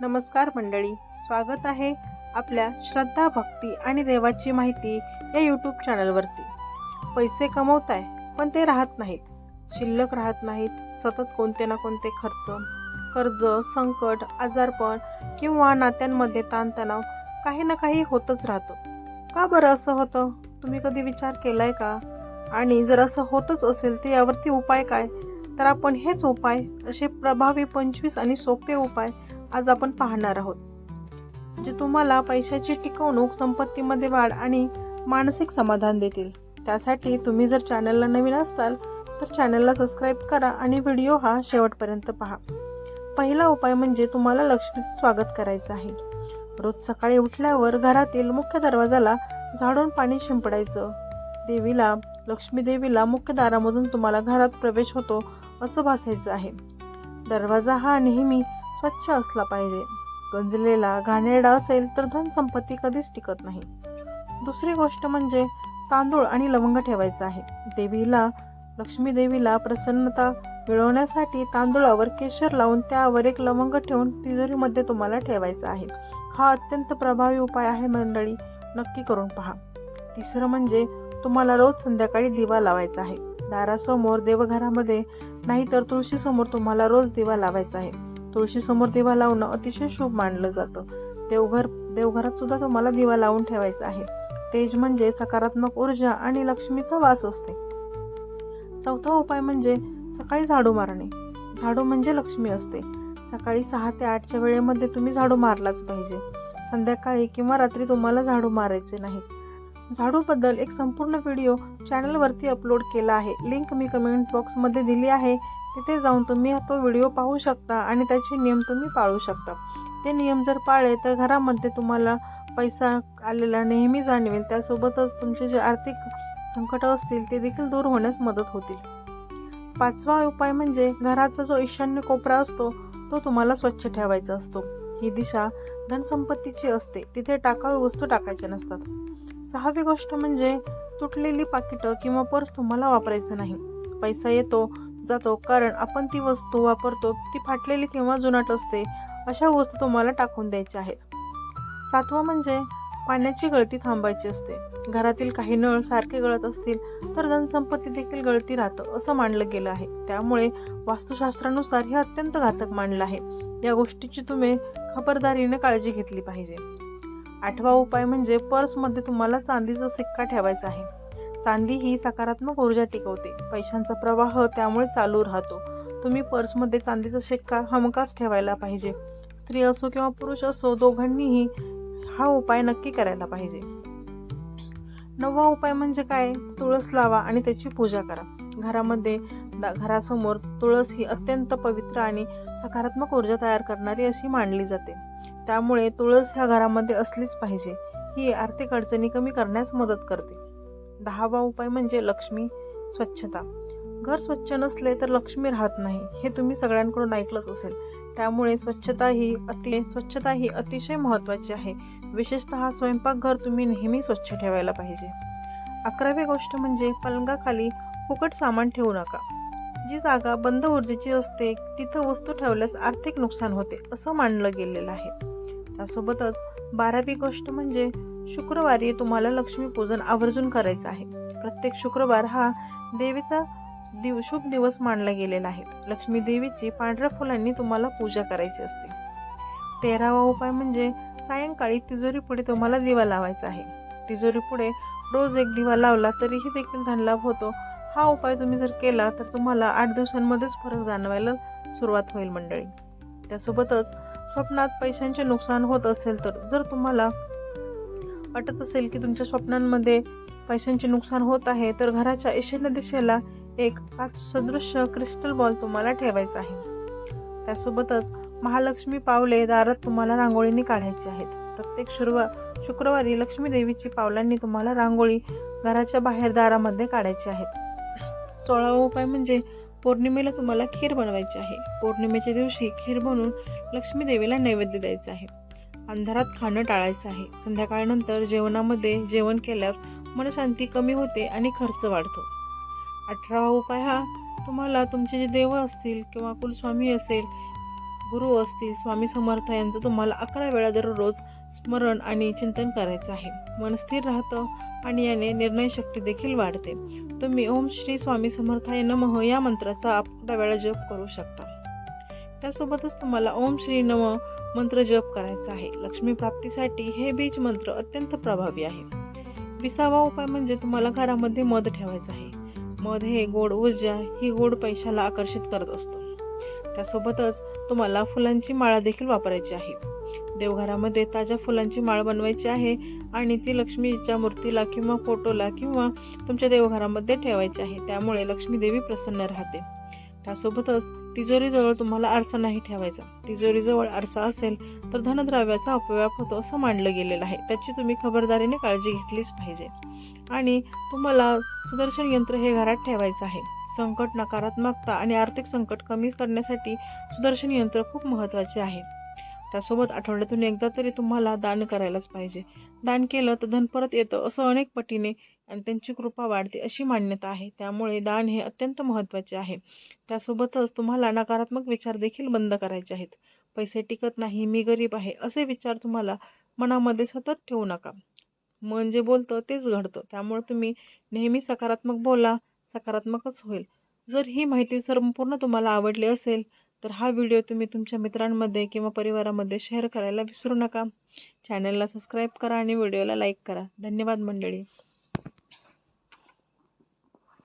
नमस्कार मंडळी स्वागत आहे आपल्या श्रद्धा भक्ती आणि देवाची माहिती या यूट्यूब चॅनलवरती पैसे कमवताय पण ते राहत नाहीत. शिल्लक राहत नाहीत सतत कोणते ना कोणते खर्च कर्ज संकट आजारपण किंवा नात्यांमध्ये ताणतणाव काही ना काही होतच राहतं. का बरं असं होतं? तुम्ही कधी विचार केलाय का? आणि जर असं होतच असेल तर यावरती उपाय काय? तर आपण हेच उपाय असे प्रभावी पंचवीस आणि सोपे उपाय आज आपण पाहणार आहोत जे तुम्हाला पैशाची टिकवणूक संपत्तीमध्ये वाढ आणि मानसिक समाधान देतील. त्यासाठी तुम्ही जर चॅनलला नवीन असाल तर चॅनलला सबस्क्राईब करा आणि व्हिडिओ हा शेवटपर्यंत पहा. पहिला उपाय म्हणजे तुम्हाला लक्ष्मीचं स्वागत करायचं आहे. रोज सकाळी उठल्यावर घरातील मुख्य दरवाजाला झाडून पाणी शिंपडायचं. देवीला लक्ष्मी देवीला मुख्य दारामधून तुम्हाला घरात प्रवेश होतो असं भासायचं आहे. दरवाजा हा नेहमी स्वच्छ असला पाहिजे. गंजलेला घाणेरडा असेल तर धनसंपत्ती कधीच टिकत नाही. दुसरी गोष्ट म्हणजे तांदूळ आणि लवंग ठेवायचं आहे. देवीला लक्ष्मी देवीला प्रसन्नता मिळवण्यासाठी तांदूळावर केशर लावून त्यावर एक लवंग ठेवून तिजोरीमध्ये तुम्हाला ठेवायचा आहे. हा अत्यंत प्रभावी उपाय आहे मंडळी. नक्की करून पहा. तिसरं म्हणजे तुम्हाला रोज संध्याकाळी दिवा लावायचा आहे. दारासमोर देवघरामध्ये नाही तर तुळशीसमोर तुम्हाला रोज दिवा लावायचा आहे. तुळशीसमोर दिवा लावणं अतिशय शुभ मानलं जातं. देवघर देवघरात सुद्धा तुम्हाला दिवा लावून ठेवायचा आहे. तेज म्हणजे सकारात्मक ऊर्जा आणि लक्ष्मीचा वास असते. चौथा उपाय म्हणजे सकाळी झाडू मारणे. झाडू म्हणजे लक्ष्मी असते. सकाळी सहा ते आठच्या वेळेमध्ये तुम्ही झाडू मारलाच पाहिजे. संध्याकाळी किंवा रात्री तुम्हाला झाडू मारायचे नाही झाडूबद्दल एक संपूर्ण व्हिडिओ चॅनलवरती अपलोड केला आहे. लिंक मी कमेंट बॉक्समध्ये दिली आहे. तिथे जाऊन तुम्ही तो व्हिडिओ पाहू शकता आणि त्याचे नियम तुम्ही पाळू शकता. ते नियम जर पाळले तर घरामध्ये तुम्हाला पैसा आलेला नेहमी जाणवेल. त्यासोबतच तुमचे जे आर्थिक संकट असतील ते देखील दूर होण्यास मदत होतील. पाचवा उपाय म्हणजे घराचा जो ईशान्य कोपरा असतो तो तुम्हाला स्वच्छ ठेवायचा असतो. ही दिशा धनसंपत्तीची असते. तिथे टाकाऊ वस्तू टाकायच्या नसतात. सहावी गोष्ट म्हणजे तुटलेली पाकिटं किंवा पर्स तुम्हाला वापरायचं नाही. पैसा येतो जातो. कारण आपण ती वस्तू वापरतो ती फाटलेली किंवा जुनाट असते अशा वस्तू तुम्हाला टाकून द्यायच्या आहेत. सातवं म्हणजे पाण्याची गळती थांबायची असते. घरातील काही नळ सारखे गळत असतील तर धनसंपत्ती देखील गळती राहतं असं मानलं गेलं आहे. त्यामुळे वास्तुशास्त्रानुसार हे अत्यंत घातक मानलं आहे. या गोष्टीची तुम्ही खबरदारीने काळजी घेतली पाहिजे. आठवा उपाय म्हणजे पर्समध्ये तुम्हाला चांदीचा सिक्का ठेवायचा आहे. चांदी ही सकारात्मक ऊर्जा टिकवते. पैशांचा प्रवाह त्यामुळे चालू राहतो. तुम्ही पर्समध्ये चांदीचा शिक्का हमखास ठेवायला पाहिजे. स्त्री असो किंवा पुरुष असो दोघांनीही हा उपाय नक्की करायला पाहिजे. नववा उपाय म्हणजे काय? तुळस लावा आणि त्याची पूजा करा. घरामध्ये घरासमोर तुळस ही अत्यंत पवित्र आणि सकारात्मक ऊर्जा तयार करणारी अशी मानली जाते. त्यामुळे तुळस ह्या घरामध्ये असलीच पाहिजे. ही आर्थिक अडचणी कमी करण्यास मदत करते. दहावा उपाय म्हणजे लक्ष्मी स्वच्छता. घर स्वच्छ नसले तर लक्ष्मी राहत नाही हे तुम्ही सगळ्यांकडून ऐकलंच असेल. त्यामुळे स्वच्छता ही अति स्वच्छता ही अतिशय महत्त्वाची आहे. विशेषतः स्वयंपाकघर तुम्ही नेहमी स्वच्छ ठेवायला पाहिजे. अकरावी गोष्ट म्हणजे पलंगाखाली फुकट सामान ठेवू नका. जी जागा बंद ऊर्जेची असते तिथं वस्तू ठेवल्यास आर्थिक नुकसान होते असं मानलं गेलेलं आहे. त्यासोबतच बारावी गोष्ट म्हणजे शुक्रवारी तुम्हाला लक्ष्मीपूजन आवर्जून करायचं आहे. प्रत्येक शुक्रवार हा देवीचा दिव शुभ दिवस मानला गेलेला आहे. लक्ष्मी देवीची पांढऱ्या फुलांनी तुम्हाला पूजा करायची असते. तेरावा उपाय म्हणजे सायंकाळी तिजोरी पुढे तुम्हाला दिवा लावायचा आहे. तिजोरी पुढे रोज एक दिवा लावला तरीही देखील धनलाभ होतो. हा उपाय तुम्ही जर केला तर तुम्हाला आठ दिवसांमध्येच फरक जाणवायला सुरुवात होईल मंडळी. त्यासोबतच स्वप्नात पैशांचे नुकसान होत असेल तर जर तुम्हाला वाटत असेल की तुमच्या स्वप्नांमध्ये पैशांचे नुकसान होत आहे तर घराच्या ईशान्य दिशेला एक पाच सदृश्य क्रिस्टल बॉल तुम्हाला ठेवायचा आहे. त्यासोबतच महालक्ष्मी पावले दारात तुम्हाला रांगोळीने काढायची आहेत. प्रत्येक शुरुवा शुक्रवारी लक्ष्मी देवीची पावलांनी तुम्हाला रांगोळी घराच्या बाहेर दारामध्ये काढायची आहेत. सोळावा उपाय म्हणजे पौर्णिमेला तुम्हाला खीर बनवायची आहे. पौर्णिमेच्या दिवशी खीर बनवून लक्ष्मी देवीला नैवेद्य द्यायचा आहे. अंधारात खाणं टाळायचं आहे. संध्याकाळनंतर जेवणामध्ये जेवण केल्यावर मनशांती कमी होते आणि खर्च वाढतो. अठरावा उपाय हा तुम्हाला तुमचे जे देव असतील किंवा कुलस्वामी असेल गुरु असतील स्वामी समर्थ यांचं तुम्हाला अकरा वेळा दररोज स्मरण आणि चिंतन करायचं आहे. मन स्थिर राहतं आणि याने निर्णय शक्ती देखील वाढते. तुम्ही ओम श्री स्वामी समर्थाय नमः या मंत्राचा अकरा वेळा जप करू शकता. त्यासोबतच तुम्हाला ओम श्री नम मंत्र जप करायचा आहे. लक्ष्मी प्राप्तीसाठी हे बीज मंत्र अत्यंत प्रभावी आहे. विसावा उपाय म्हणजे तुम्हाला घरामध्ये मध ठेवायचं आहे. मध हे गोड ऊर्जा ही गोड पैशाला आकर्षित करत असतं. त्यासोबतच तुम्हाला फुलांची माळा देखील वापरायची आहे. देवघरामध्ये ताज्या फुलांची माळ बनवायची आहे आणि ती लक्ष्मीच्या मूर्तीला किंवा फोटोला किंवा तुमच्या देवघरामध्ये ठेवायची आहे. त्यामुळे लक्ष्मी देवी प्रसन्न राहते. त्यासोबतच तिजोरीजवळ तुम्हाला आरसा नाही ठेवायचा. तिजोरीजवळ आरसा असेल तर धनद्रव्याचा अपव्याप होतो असं मानलं गेलेलं आहे. त्याची तुम्ही खबरदारीने काळजी घेतलीच पाहिजे. आणि तुम्हाला सुदर्शन यंत्र हे घरात ठेवायचं आहे. संकट नकारात्मकता आणि आर्थिक संकट कमी करण्यासाठी सुदर्शन यंत्र खूप महत्त्वाचे आहे. त्यासोबत आठवड्यातून एकदा तरी तुम्हाला दान करायलाच पाहिजे. दान केलं तर धन परत येतं असं अनेक पटीने आणि त्यांची कृपा वाढते अशी मान्यता आहे. त्यामुळे दान हे अत्यंत महत्त्वाचे आहे. त्यासोबतच तुम्हाला नकारात्मक विचार देखील बंद करायचे आहेत. पैसे टिकत नाही मी गरीब आहे असे विचार तुम्हाला मनामध्ये सतत ठेवू नका. मन जे बोलतं तेच घडतं. त्यामुळे तुम्ही नेहमी सकारात्मक बोला सकारात्मकच होईल. जर ही माहिती संपूर्ण तुम्हाला आवडली असेल तर हा व्हिडिओ तुम्ही तुमच्या मित्रांमध्ये किंवा परिवारामध्ये शेअर करायला विसरू नका. चॅनलला सबस्क्राईब करा आणि व्हिडिओला लाईक करा. धन्यवाद मंडळी.